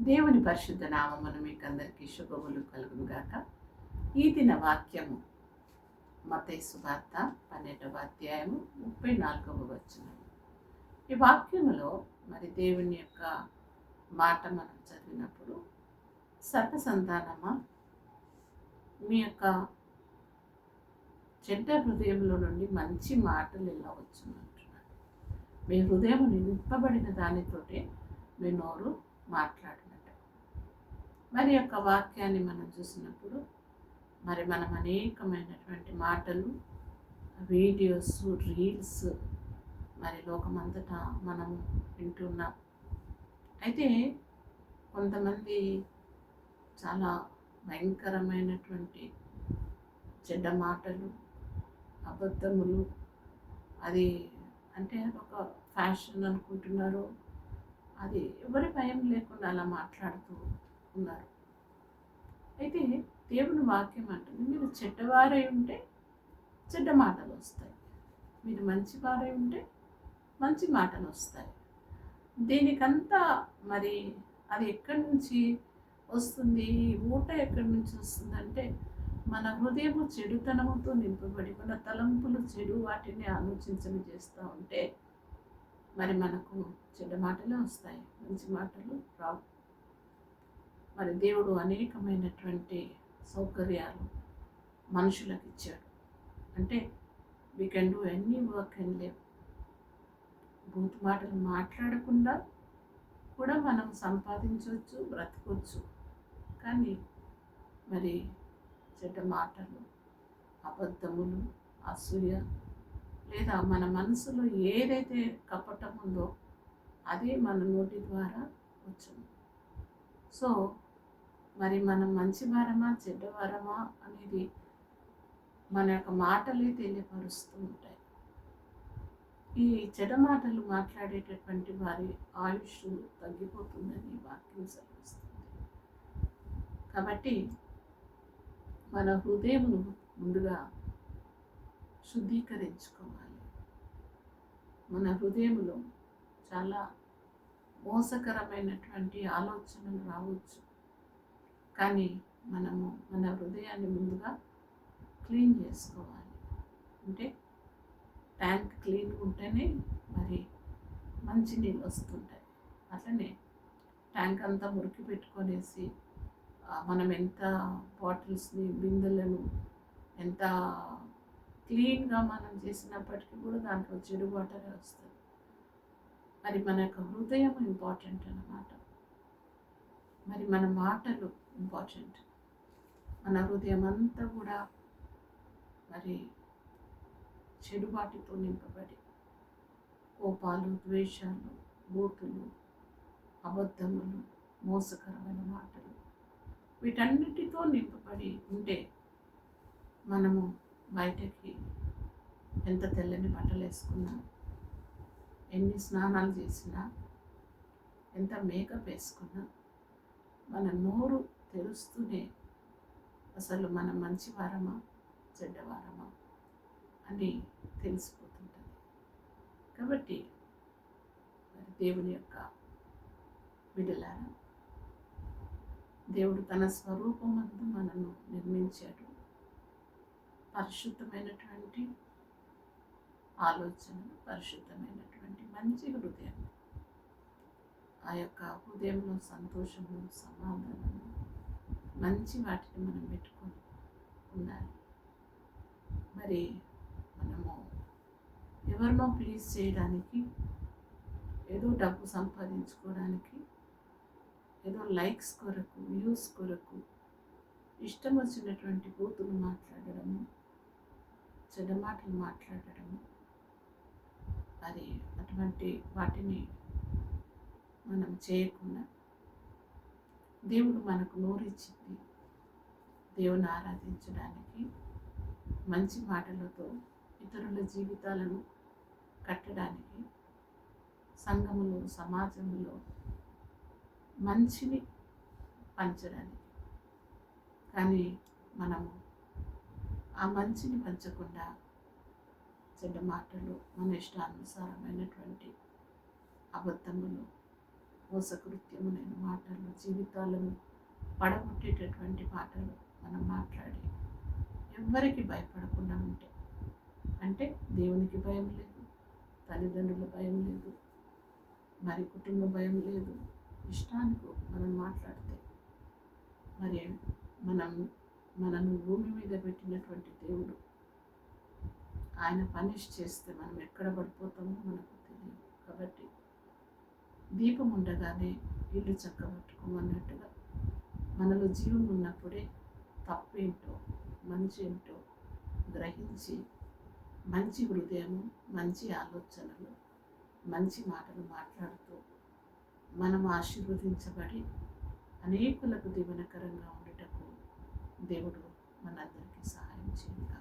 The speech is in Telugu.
దేవుని పరిశుద్ధ నామమును మీకు అందరికీ శుభములు కలుగును గాక ఈ దిన వాక్యము మతేసు వార్త పన్నెండవ అధ్యాయము ముప్పై నాలుగవ వచనం. ఈ వాక్యములో మరి దేవుని యొక్క మాట మనం చదివినప్పుడు సర్వ సంతానమా మీ యొక్క చెడ్డ హృదయంలో నుండి మంచి మాటలు ఇలా వచ్చునంటున్నాడు మీ హృదయం నింపబడిన దానితోటే మీ నోరు మాట్లాడు మరి యొక్క వాక్యాన్ని మనం చూసినప్పుడు మరి మనం అనేకమైనటువంటి మాటలు వీడియోస్ రీల్స్ మరి లోకమంతటా మనము వింటున్నాం. అయితే కొంతమంది చాలా భయంకరమైనటువంటి చెడ్డ మాటలు అబద్ధములు అది అంటే ఒక ఫ్యాషన్ అనుకుంటున్నారు అది ఎవరి భయం లేకుండా అలా మాట్లాడుతూ ఉన్నారు. అయితే దేవుని వాక్యం అంటుంది మీరు చెడ్డవారై ఉంటే చెడ్డ మాటలు వస్తాయి. మీరు మంచివారై ఉంటే మంచి మాటలు వస్తాయి. దీనికంతా మరి అది ఎక్కడి నుంచి వస్తుంది? ఊట ఎక్కడి నుంచి వస్తుందంటే మన హృదయము చెడుతనముతో నింపబడి మన తలంపులు చెడు వాటిని ఆలోచించని చేస్తూ ఉంటే మరి మనకు చెడ్డ మాటలే వస్తాయి. మంచి మాటలు రావు. మరి దేవుడు అనేకమైనటువంటి సౌకర్యాలు మనుషులకు ఇచ్చాడు. అంటే we can do any work and leave booth మాటలు మాట్లాడకుండా కూడా మనం సంపాదించవచ్చు బ్రతకొచ్చు. కానీ మరి చెడ్డ మాటలు అబద్ధములు అసూయ లేదా మన మనసులో ఏదైతే కపటం ఉందో అదే మన నోటి ద్వారా వచ్చును సో మరి మనం మంచి వారమా చెడ్డ వారమా అనేది మన యొక్క మాటలే తెలియపరుస్తూ ఉంటాయి. ఈ చెడ మాటలు మాట్లాడేటటువంటి వారి ఆయుష్ తగ్గిపోతుందని వాక్యం సెలవిస్తుంది. కాబట్టి మన హృదయమును ముందుగా శుద్ధీకరించుకోవాలి. మన హృదయంలో చాలా మోసకరమైనటువంటి ఆలోచనలు రావచ్చు. కానీ మనము మన హృదయాన్ని ముందుగా క్లీన్ చేసుకోవాలి. అంటే ట్యాంక్ క్లీన్ ఉంటేనే మరి మంచి నీళ్ళు వస్తుంటాయి. అట్లనే ట్యాంక్ అంతా మురికి పెట్టుకొనేసి మనం ఎంత బాటిల్స్ని బిందెలను ఎంత క్లీన్గా మనం చేసినప్పటికీ కూడా దాంట్లో చెడు వాటరే వస్తుంది. మరి మన యొక్క హృదయం ఇంపార్టెంట్ అన్నమాట. మరి మన మాటలు ఇంపార్టెంట్ మన హృదయం అంతా కూడా మరి చెడుబాటితో నింపబడి కోపాలు ద్వేషాలు బోటులు అబద్ధములు మోసకరమైన మాటలు వీటన్నిటితో నింపబడి ఉంటే మనము బయటకి ఎంత తెల్లని బట్టలు వేసుకున్నా ఎన్ని స్నానాలు చేసినా ఎంత మేకప్ వేసుకున్నా మన నోరు తెలుస్తూనే అసలు మనం మంచివారమా చెడ్డవారమా అని తెలిసిపోతుంటుంది. కాబట్టి మరి దేవుని యొక్క విడలారం దేవుడు తన స్వరూపమందు మనను నిర్మించాడు. పరిశుద్ధమైనటువంటి ఆలోచనలు పరిశుద్ధమైనటువంటి మంచి హృదయం ఆ యొక్క హృదయంలో సంతోషము సమాధానము మంచి వాటిని మనం పెట్టుకొని ఉండాలి. మరి మనము ఎవరినో ప్లీజ్ చేయడానికి ఏదో డబ్బు సంపాదించుకోవడానికి ఏదో లైక్స్ కొరకు వ్యూస్ కొరకు ఇష్టం వచ్చినటువంటి బూతులు మాట్లాడడము చెడ్డ మాటలు మాట్లాడడము మరి అటువంటి వాటిని మనం చేయకుండా దేవుడు మనకు నోరిచ్చింది. దేవుని ఆరాధించడానికి మంచి మాటలతో ఇతరుల జీవితాలను కట్టడానికి సంఘములో సమాజంలో మంచిని పంచడానికి. కానీ మనము ఆ మంచిని పంచకుండా చెడ్డ మాటలు మన ఇష్టానుసారమైనటువంటి అబద్ధములు మోసకృత్యములైన మాటలు జీవితాలను పడగొట్టేటటువంటి మాటలు మనం మాట్లాడి ఎవ్వరికి భయపడకుండా ఉంటే. అంటే దేవునికి భయం లేదు తల్లిదండ్రుల భయం లేదు మరి కుటుంబ భయం లేదు ఇష్టానికి మనం మాట్లాడితే. మరి మనం మనను భూమి మీద పెట్టినటువంటి దేవుడు ఆయన పనిష్ చేస్తే మనం ఎక్కడ పడిపోతామో మనకు తెలియదు. కాబట్టి దీపం ఉండగానే ఇల్లు చక్కబట్టుకోమన్నట్టుగా మనలో జీవం ఉన్నప్పుడే తప్పేంటో మంచి ఏంటో గ్రహించి మంచి హృదయము మంచి ఆలోచనలు మంచి మాటలు మాట్లాడుతూ మనం ఆశీర్వదించబడి అనేకులకు దీవెనకరంగా ఉండటకు దేవుడు మనందరికీ సహాయం చేయాలి